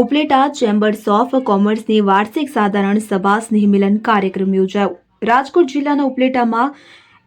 Upleta chambers of કોમર્સની વાર્ષિક સાધારણ સભા સ્નેહમિલન કાર્યક્રમ યોજાયો. રાજકોટ જિલ્લાના ઉપલેટામાં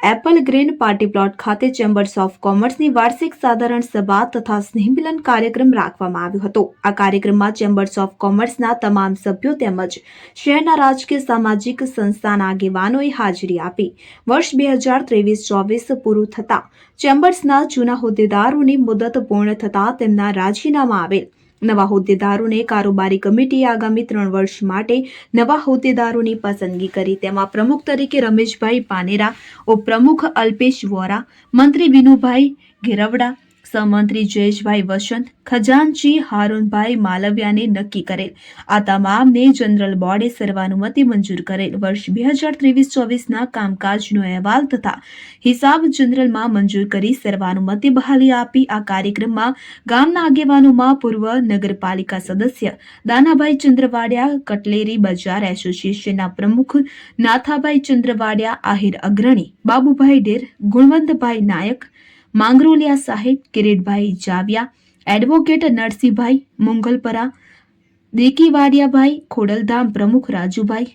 એપલ ગ્રીન પાર્ટી પ્લોટ ખાતે ચેમ્બર્સ ઓફ કોમર્સની વાર્ષિક સાધારણ સભા તથા સ્નેહમિલન કાર્યક્રમ રાખવામાં આવ્યો હતો. આ કાર્યક્રમમાં ચેમ્બર્સ ઓફ કોમર્સના તમામ સભ્યો તેમજ શહેરના રાજકીય સામાજિક સંસ્થાના આગેવાનોએ હાજરી આપી. વર્ષ બે હજાર ત્રેવીસ ચોવીસ પૂરું થતાં ચેમ્બર્સના જૂના હોદ્દેદારોની મુદત પૂર્ણ થતાં તેમના રાજીનામા આવેલ. નવા હોદ્દેદારોને કારોબારી કમિટીએ આગામી ત્રણ વર્ષ માટે નવા હોદ્દેદારોની પસંદગી કરી. તેમાં પ્રમુખ તરીકે રમેશભાઈ પાનેરા, ઉપપ્રમુખ અલ્પેશ વોરા, મંત્રી વિનુભાઈ ઘેરવડા સહમંત્રી જયેશભાઈ વસંત, ખજાનચી હારૂનભાઈ માલવિયાને નક્કી કરેલ. આ તમામને જનરલ બોર્ડે સર્વાનુમતિ મંજૂર કરેલ. વર્ષ બે હજાર ત્રેવીસ ચોવીસના કામકાજનો અહેવાલ તથા હિસાબ જનરલમાં મંજૂર કરી સર્વાનુમતિ બહાલી આપી. આ કાર્યક્રમમાં ગામના આગેવાનોમાં પૂર્વ નગરપાલિકા સદસ્ય દાનાભાઈ ચંદ્રવાડિયા, કટલેરી બજાર એસોસિએશનના પ્રમુખ નાથાભાઈ ચંદ્રવાડિયા, આહિર અગ્રણી, બાબુભાઈ ડેર, ગુણવંતભાઈ નાયક માંગરોલિયા સાહેબ કિરીટભાઈ જાવ્યા એડવોકેટ નરસિંહભાઈ મુંગલપરા દેકીવાડિયાભાઈ ખોડલધામ પ્રમુખ રાજુભાઈ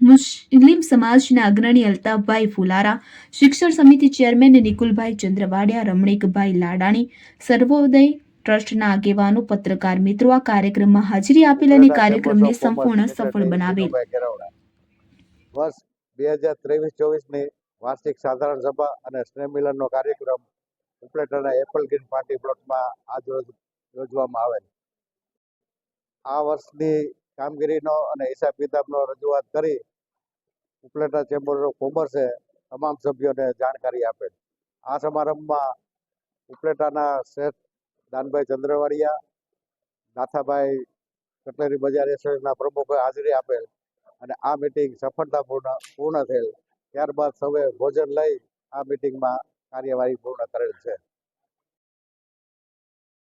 મુસ્લિમ સમાજના અગ્રણી અલ્તાફભાઈ ફુલારા શિક્ષણ સમિતિ ચેરમેન નિકુલભાઈ ચંદ્રવાડિયા રમણીકભાઈ લાડાણી સર્વોદય ટ્રસ્ટના આગેવાનો પત્રકાર મિત્રો આ કાર્યક્રમમાં હાજરી આપેલ અને કાર્યક્રમને સંપૂર્ણ સફળ બનાવેલ. વર્ષ બે હજાર ત્રેવીસ ચોવીસની વાર્ષિક સાધારણ સભા અને સ્નેહ મિલનનો કાર્યક્રમ ઉપલેટાના એપલ ગ્રીન પાર્ટી પ્લોટમાં આજ રોજ યોજવામાં આવેલ. આ વર્ષની કામગીરીનો અને હિસાબ કિતાબનો રજૂઆત કરી ઉપલેટા ચેમ્બર ઓફ કોમર્સે તમામ સભ્યોને જાણકારી આપેલ. આ સમારંભમાં ઉપલેટાના શેઠ દાનભાઈ ચંદ્રવાડિયા, નાથાભાઈ કટલેરી બજાર એસોસિએશનના પ્રમુખે હાજરી આપેલ અને આ મિટિંગ સફળતાપૂર્ણ પૂર્ણ થયેલ. ત્યારબાદ સૌએ ભોજન લઈ આ મિટિંગમાં કાર્યવાહી પૂર્ણ કરેલ છે.